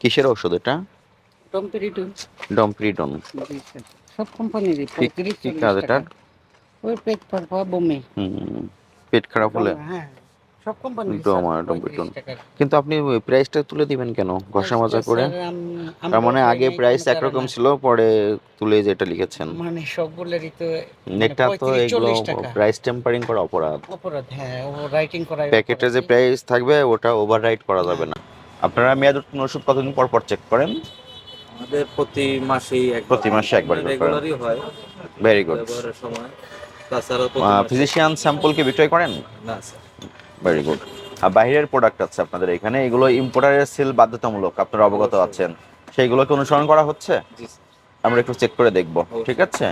কিসের ওষুধ এটা? টম্পেরিটুন ডমপ্রিডন। সব কোম্পানিরই কি কাজ। এটার ওই পেট পারপা বমি। হুম, পেট খারাপ হলে? হ্যাঁ। সব কোম্পানি ডোমা, ডম্পিটন। কিন্তু আপনি প্রাইসটা তুলে দিবেন কেন? ঘষা মাজা করে? তার মানে আগে প্রাইস একরকম ছিল পরে তুলে যেটা লিখেছেন। মানে সবগুলোরই তো এটা তো 35, এগুলো প্রাইস টেম্পারিং করা অপরাধ। অপরাধ হ্যাঁ ও রাইটিং করা প্যাকেটে যে প্রাইস থাকবে ওটা ওভাররাইট করা যাবে না। আপনারা মেয়াদ উত্তীর্ণ ওষুধ কতদিন পর পর চেক করেন? আমাদের প্রতি মাসেই প্রতি মাসে একবার করে রেগুলারই হয়। ভেরি গুড সময়। তাছাড়া ফিজিশিয়ান স্যাম্পল কি বিক্রয় করেন? না স্যার ভেরি গুড আর বাইরের প্রোডাক্ট আছে আপনাদের এখানে। এগুলো ইম্পোর্টারের সেল বাধ্যতামূলক আপনারা অবগত আছেন। সেইগুলোকে অনুসরণ করা হচ্ছে? জি স্যার। আমরা একটু চেক করে দেখব। ঠিক আছে?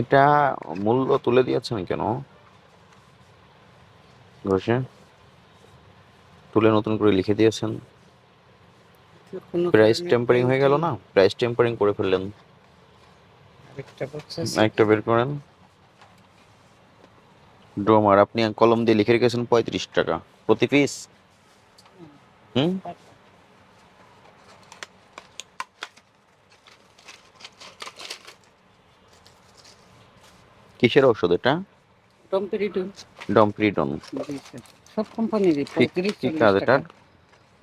এটা মূল্য তুলে দিয়েছেন কেন? ঘষে? তুলে নতুন করে লিখে দিয়েছেন। প্রাইস টেম্পারিং হয়ে গেল না? প্রাইস টেম্পারিং করে ফেললেন। একটা বের করেন। ড্রোমার আপনি কলম দিয়ে লিখে রেখেছেন পঁয়ত্রিশ টাকা। প্রতি পিস হুম। কিসের ওষুধ এটা? টম্পেরিটুন ডমপ্রিডন। সব কোম্পানিরই কি কাজ। এটার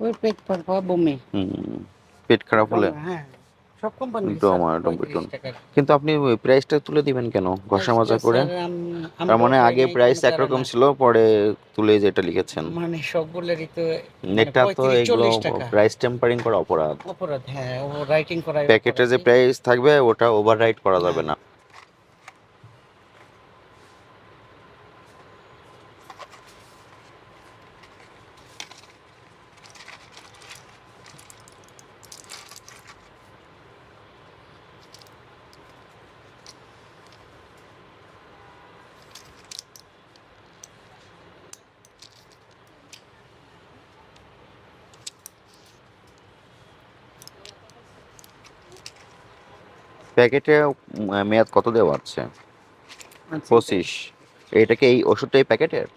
ওই পেট পারপা বমি। হুম, পেট খারাপ হলে? হ্যাঁ সব কোম্পানি ডোমা, ডম্পিটন। কিন্তু আপনি প্রাইসটা তুলে দিবেন কেন? ঘষা মাজা করে? তার মানে আগে প্রাইস একরকম ছিল পরে তুলে যেটা লিখেছেন। মানে সবগুলোরই তো এটা তো 35, এগুলো প্রাইস টেম্পারিং করা অপরাধ। অপরাধ হ্যাঁ ও রাইটিং করা প্যাকেটে যে প্রাইস থাকবে ওটা ওভাররাইট করা যাবে না। প্যাকেটে মেয়াদ কত দেওয়া আছে আচ্ছা, পঁচিশ। এটা কি এই ওষুধটা এই প্যাকেটের।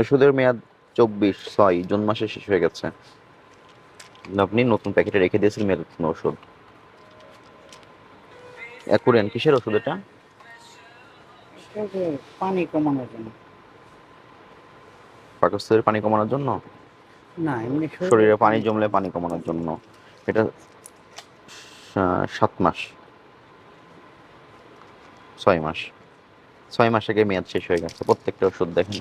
ওষুধের মেয়াদ চব্বিশ ছয় জুন মাসে শেষ হয়ে গেছে। আপনি নতুন প্যাকেটে রেখে দিয়েছেন মেয়াদ ওষুধ। অ্যাকুরেন কিসের ওষুধ এটা? এটা পানি কমানোর জন্য। পাকস্থলীর পানি কমানোর জন্য? না এমনি শরীরে পানি জমলে পানি কমানোর জন্য। এটা সাত মাস। ছয় মাস। ছয় মাস আগে মেয়াদ শেষ হয়ে গেছে প্রত্যেকটা ওষুধ দেখেন।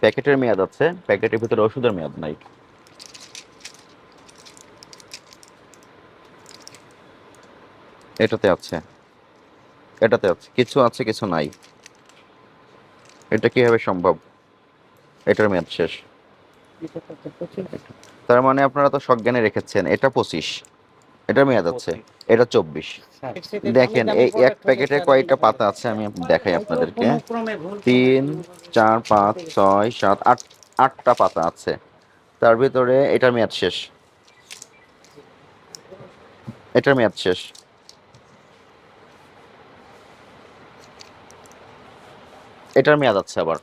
প্যাকেটের মেয়াদ আছে প্যাকেটের ভিতরে ওষুধের মেয়াদ নাই। এটাতে আছে। এটাতে আছে, কিছু আছে, কিছু নাই। এটা কীভাবে সম্ভব? এটার মেয়াদ শেষ। তার মানে আপনারা তো সজ্ঞানে রেখেছেন, এটা পঁচিশ। এটার মেয়াদ আছে, এটা চব্বিশ। দেখেন, এই এক প্যাকেটে কয়টা পাতা আছে আমি দেখাই আপনাদেরকে। তিন, চার, পাঁচ, ছয়, সাত, আট, আটটা পাতা আছে। তার ভিতরে এটার মেয়াদ শেষ। এটার মেয়াদ শেষ। এটার মেয়াদ আছে আবার।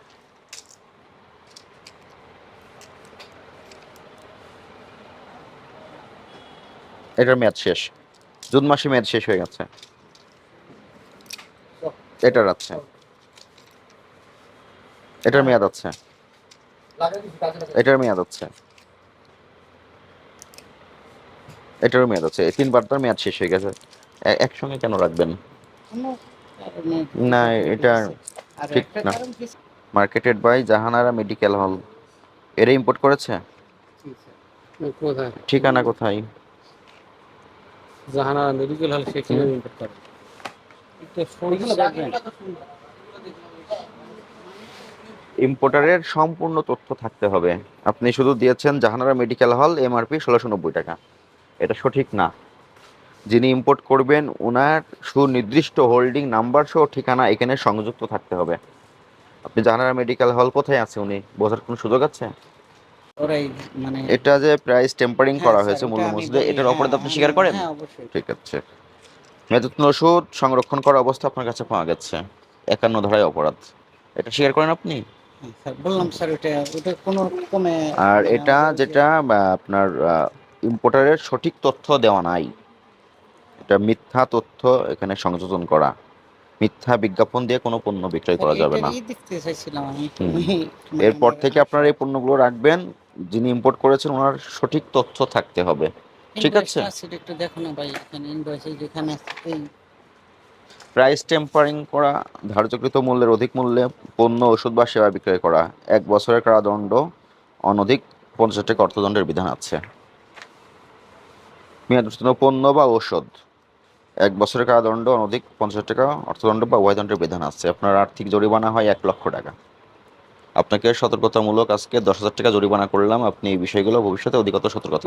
এটার মেয়াদ শেষ। জুন মাসে মেয়াদ শেষ হয়ে গেছে। এটার আছে। এটার মেয়াদ আছে। এটার মেয়াদ আছে। এটারও মেয়াদ আছে। এই তিনবার তার মেয়াদ শেষ হয়ে গেছে। একসঙ্গে কেন রাখবেন? না, এটা ঠিক না। Marketed by Jahanara medical hall এরা ইম্পোর্ট করেছে? কোথায়? ঠিকানা কোথায়? জাহানা মেডিকেল হল সেখানে ইম্পোর্ট করে। ইম্পোর্টারের সম্পূর্ণ তথ্য থাকতে হবে। আপনি শুধু দিয়েছেন জাহানারা মেডিকেল হল এমআরপি ষোলোশো নব্বই টাকা। এটা সঠিক না। যিনি ইম্পোর্ট করবেন ওনার সুনির্দিষ্ট হোল্ডিং নাম্বার সহ ঠিকানা এখানে সংযুক্ত থাকতে হবে। আপনি জাহানারা মেডিকেল হল কোথায় আছে উনি? বোঝার কোনো সুযোগ আছে? মানে এটা যে প্রাইস টেম্পারিং হ্যাঁ, করা হয়েছে ওটা মূল্য মসজিদে এটার হ্যাঁ, অপরাধ আপনি স্বীকার করেন? হ্যাঁ ঠিক আছে। মেয়াদোত্তীর্ণ ওষুধ সংরক্ষণ করা অবস্থা আপনার কাছে পাওয়া গেছে। একান্ন ধারায় অপরাধ। এটা স্বীকার করেন আপনি? হ্যাঁ, বললাম স্যার ওটা কোনো আর মানে এটা যেটা আপনার ইম্পোর্টারের সঠিক তথ্য দেওয়া নাই। এটা মিথ্যা তথ্য এখানে সংযোজন করা। মিথ্যা বিজ্ঞাপন দিয়ে কোনো পণ্য বিক্রয় করা যাবে না। মানে এরপর থেকে আপনারা এই পণ্যগুলো রাখবেন যিনি ইম্পোর্ট করেছেন ওনার সঠিক তথ্য থাকতে হবে। ঠিক আছে। একটু দেখো না ভাই এখানে ইনভয়েসে যেখানে প্রাইস টেম্পারিং করা ধার্যকৃত মূল্যের অধিক মূল্যে পণ্য ওষুধ বা সেবা বিক্রয় করা। এক বছরের কারাদণ্ড অনধিক পঞ্চাশ টাকা অর্থদণ্ডের বিধান আছে। মেয়াদ পণ্য বা ঔষধ। এক বছরের কারাদণ্ড, অনধিক পঞ্চাশ টাকা অর্থদণ্ড বা উভয়দণ্ডের বিধান আছে। আপনার আর্থিক জরিমানা হয় এক লক্ষ টাকা। আপনাকে সতর্কতামূলক আজকে দশ হাজার টাকা জরিমানা করলাম। আপনি এই বিষয়গুলো ভবিষ্যতে অধিকত সতর্ক থাকবেন।